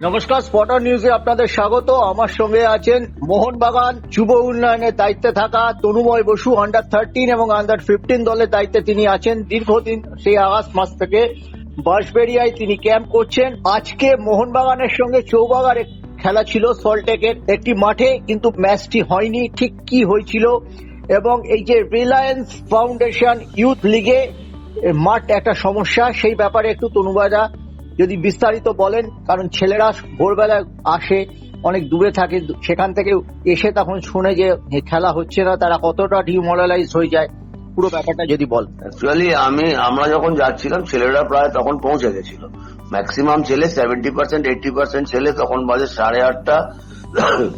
নমস্কার স্পটার নিউজে আপনাদের স্বাগত। আমার সঙ্গে আছেন মোহনবাগান যুব উন্নয়নের দায়িত্বে থাকা তনুময় বসু আন্ডার থার্টিন এবং আন্ডার ফিফটিন দলের দায়িত্বে তিনি আছেন। দীর্ঘদিন সেই আগস্ট মাস থেকে বাঁশবেড়িয়ায় তিনি ক্যাম্প করছেন। আজকে মোহনবাগানের সঙ্গে চৌবাগার খেলা ছিল সল্টেকের একটি মাঠে, কিন্তু ম্যাচটি হয়নি। ঠিক কি হয়েছিল? এবং এই যে রিলায়েন্স ফাউন্ডেশন ইউথ লিগে মাঠ একটা সমস্যা, সেই ব্যাপারে একটু তনুবাদা যদি বিস্তারিত বলেন, কারণ ছেলেরা ভোরবেলায় আসে, অনেক দূরে থাকে, সেখান থেকে এসে তখন শুনে যে খেলা হচ্ছে না, তারা কতটা ডিমোরালাইজ হয়ে যায়, পুরো ব্যাপারটা যদি বল অ্যাকচুয়ালি আমি, আমরা যখন যাচ্ছিলাম, ছেলেরা প্রায় তখন পৌঁছে গেছিল। ম্যাক্সিমাম ছেলে সেভেন্টি পার্সেন্ট এইটি পার্সেন্ট ছেলে তখন বাজে সাড়ে আটটা,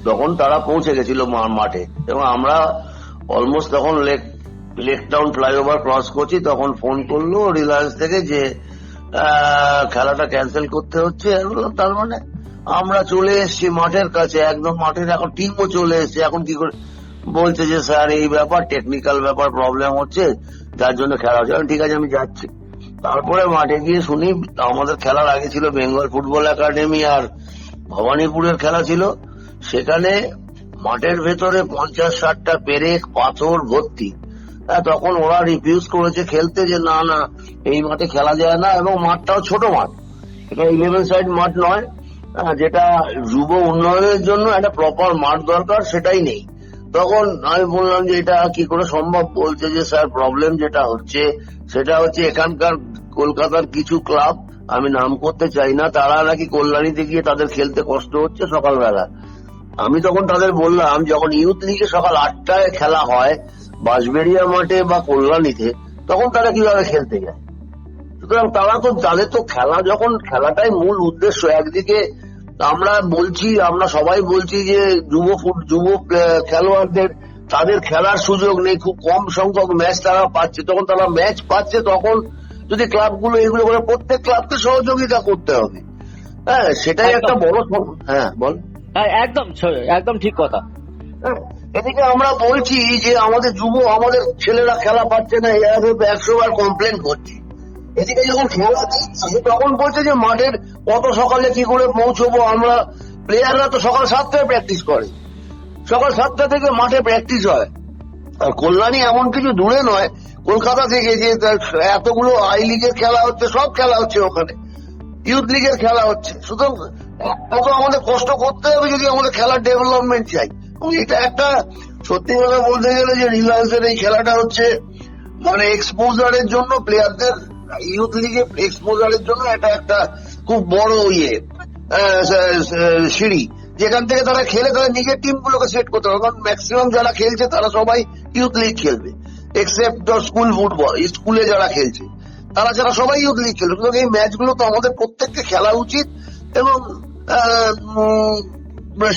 তখন তারা পৌঁছে গেছিল মাঠে। এবং আমরা অলমোস্ট তখন lake lake town flyover cross করছি, তখন ফোন করল, রিলায়েন্স থেকে যে খেলাটা ক্যান্সেল করতে হচ্ছে। তার মানে আমরা চলে এসেছি মাঠের কাছে, একদম মাঠের এখন টিমও চলে এসেছে। এখন কি করে বলছে যে, স্যার, এই ব্যাপার টেকনিক্যাল ব্যাপার প্রবলেম হচ্ছে, যার জন্য খেলা হচ্ছে। ঠিক আছে, আমি যাচ্ছি। তারপরে মাঠে গিয়ে শুনি, আমাদের খেলার আগে ছিল বেঙ্গল ফুটবল একাডেমি আর ভবানীপুরের খেলা ছিল। সেখানে মাঠের ভেতরে পঞ্চাশ ষাটটা পেরেক, পাথর, ভর্তি। তখন ওরা রিফিউজ করেছে খেলতে যে না না, এই মাঠে খেলা যায় না এবং মাঠটাও ছোট মাঠ। এটা ইলেভেন সাইড মাঠ নয়। যেটা যুব উন্নয়নের জন্য একটা প্রপার মাঠ দরকার, সেটাই নেই। তখন আমি বললাম যে এটা কি করে সম্ভব? বলছে যে, স্যার প্রবলেম যেটা হচ্ছে, সেটা হচ্ছে এখানকার কলকাতার কিছু ক্লাব আমি নাম করতে চাই না, তারা নাকি কল্যাণীতে গিয়ে তাদের খেলতে কষ্ট হচ্ছে সকালবেলা। আমি তখন তাদের বললাম, যখন ইউথ লিগে সকাল আটটায় খেলা হয় বাঁশবেড়িয়া মাঠে বা কল্যাণীতে তখন তারা কীভাবে খেলতে যায়? সুতরাং তারা তো তাদের তো খেলা যখন খেলাটাই মূল উদ্দেশ্য একদিকে আমরা বলছি আমরা সবাই বলছি যে যুব ফুট যুব খেলোয়াড়দের তাদের খেলার সুযোগ নেই খুব কম সংখ্যক ম্যাচ তারা পাচ্ছে। তখন তারা ম্যাচ পাচ্ছে তখন যদি ক্লাবগুলো এগুলো করে প্রত্যেক ক্লাবকে সহযোগিতা করতে হবে। হ্যাঁ সেটাই একটা বড় হ্যাঁ বল। হ্যাঁ একদম একদম ঠিক কথা। এদিকে আমরা বলছি যে আমাদের যুব, আমাদের ছেলেরা খেলা পাচ্ছে না একশো বার কমপ্লেন করছি। এদিকে যখন খেলা তখন বলছে যে মাঠের কত সকালে কি করে পৌঁছবো আমরা? প্লেয়াররা তো সকাল সাতটায় প্র্যাকটিস করে। সকাল সাতটা থেকে মাঠে প্র্যাকটিস হয়। আর কল্যাণী এমন কিছু দূরে নয়, কলকাতা থেকে যে এতগুলো আই লিগের খেলা হচ্ছে, সব খেলা হচ্ছে ওখানে। ইউথ লিগের খেলা হচ্ছে। সুতরাং আমাদের কষ্ট করতে হবে যদি আমাদের খেলার ডেভেলপমেন্ট চাই। এটা একটা সত্যি কথা বলতে গেলে যে রিলায়েন্সের এই খেলাটা হচ্ছে মানে এক্সপোজারের জন্য প্লেয়ারদের ইউথ লিগে এক্সপোজারের জন্য এটা একটা খুব বড় ইয়ে সিঁড়ি। যেখান থেকে তারা খেলে তারা নিজের টিম গুলোকে সেট করতে পারবে। কারণ ম্যাক্সিমাম যারা খেলছে তারা সবাই ইউথ লিগ খেলবে এক্সেপ্ট স্কুল ফুটবল স্কুলে যারা খেলছে। তারা যারা সবাই ইউথ লিগ খেলবে। সুতরাং এই ম্যাচগুলো তো আমাদের প্রত্যেককে খেলা উচিত এবং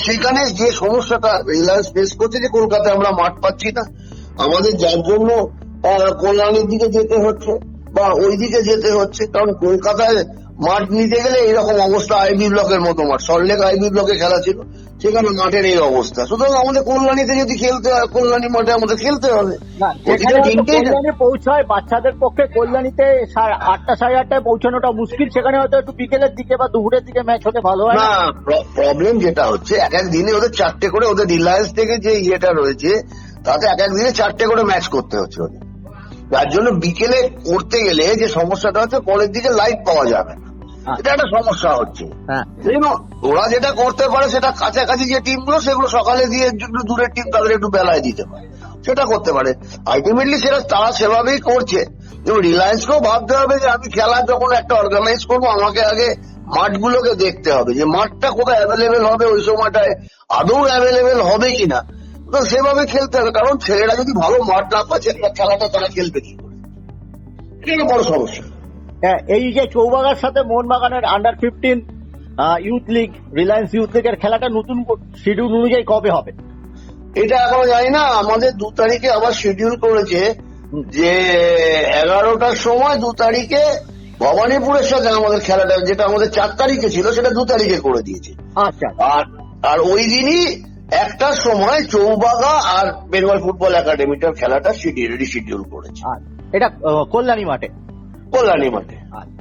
সেখানে যে সমস্যাটা রিলায়েন্স ফেস করছে যে কলকাতায় আমরা মাঠ পাচ্ছি না, আমাদের যার জন্য কল্যাণীর দিকে যেতে হচ্ছে। বা ওই দিকে যেতে হচ্ছে কারণ কলকাতায় মাঠ নিতে গেলে এরকম অবস্থা আইবি ব্লকের মতো মাঠ। সল্টলেক আইবি ব্লকে খেলা ছিল সেখানে মাঠের এই অবস্থা। সুতরাং আমাদের কল্যাণীতে যদি খেলতে হয় কল্যাণী মাঠে আমাদের খেলতে হবে। পৌঁছায় বাচ্চাদের পক্ষে কল্যাণীতে আটটা সাড়ে আটটায় পৌঁছানোটা মুশকিল সেখানে হয়তো একটু বিকেলের দিকে বা দুপুরের দিকে ম্যাচ হতে ভালো হয় না? প্রবলেম যেটা হচ্ছে এক এক দিনে ওদের চারটে করে ওদের রিলায়েন্স থেকে যে ইয়েটা রয়েছে তাতে এক এক দিনে চারটে করে ম্যাচ করতে হচ্ছে ওদের। যার জন্য বিকেলে করতে গেলে যে সমস্যাটা হচ্ছে পরের দিকে লাইট পাওয়া যাবে হ্যাঁ। এটা একটা সমস্যা হচ্ছে। হ্যাঁ। ওরা যেটা করতে পারে সেটা কাছাকাছি যে টিমগুলো সেগুলো সকালে দিয়ে একটু দূরের টিম তাদের একটু বেলায় দিতে পারে। সেটা করতে পারে। আলটিমেটলি সেটা তারা সেভাবেই করছে। এবং রিলায়েন্সকেও ভাবতে হবে যে আমি খেলা যখন একটা অর্গানাইজ করব আমাকে আগে মাঠগুলোকে দেখতে হবে। যে মাঠটা কোথায় অ্যাভেলেবেল হবে ওই সময়টায় আদৌ অ্যাভেলেবেল হবে কিনা? তো সেভাবে খেলতে হবে কারণ ছেলেরা যদি ভালো মাঠ না পাচ্ছে একটা খেলাটা তারা খেলবে কি করে? এটা একটা বড় সমস্যা। হ্যাঁ, এই যে চৌবাগার সাথে মোহনবাগানের under fifteen youth league Reliance youth লিগের খেলাটা নতুন শিডিউল অনুযায়ী কবে হবে? এটা এখনও জানি না আমাদের দু তারিখে আবার শিডিউল করেছে যে এগারোটার সময় দু তারিখে ভবানীপুরের সাথে আমাদের খেলাটা যেটা আমাদের চার তারিখে ছিল সেটা দু তারিখে করে দিয়েছে। আচ্ছা। আর আর ওই দিনই একটার সময় চৌবাগা আর বেঙ্গল ফুটবল একাডেমিটার খেলাটা শিডিউল করেছে আচ্ছা। এটা কল্যাণী মাঠে কল্যাণী মাঠে আচ্ছা।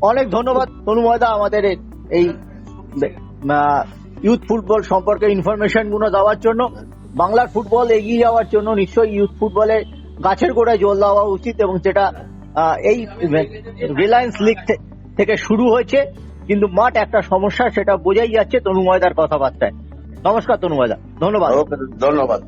অনেক ধন্যবাদ তনু ময়দা আমাদের এই- ইউথ ফুটবল সম্পর্কে ইনফরমেশনগুলো দেওয়ার জন্য বাংলার ফুটবল এগিয়ে যাওয়ার জন্য নিশ্চয়ই ইউথ ফুটবলে গাছের গোড়ায় জল দেওয়া উচিত এবং যেটা এই রিলায়েন্স লিগ থেকে শুরু হয়েছে কিন্তু মাঠ একটা সমস্যা সেটা বোঝাই যাচ্ছে তনু ময়দার কথাবার্তায় নমস্কার তনু ময়দা ধন্যবাদ। ধন্যবাদ।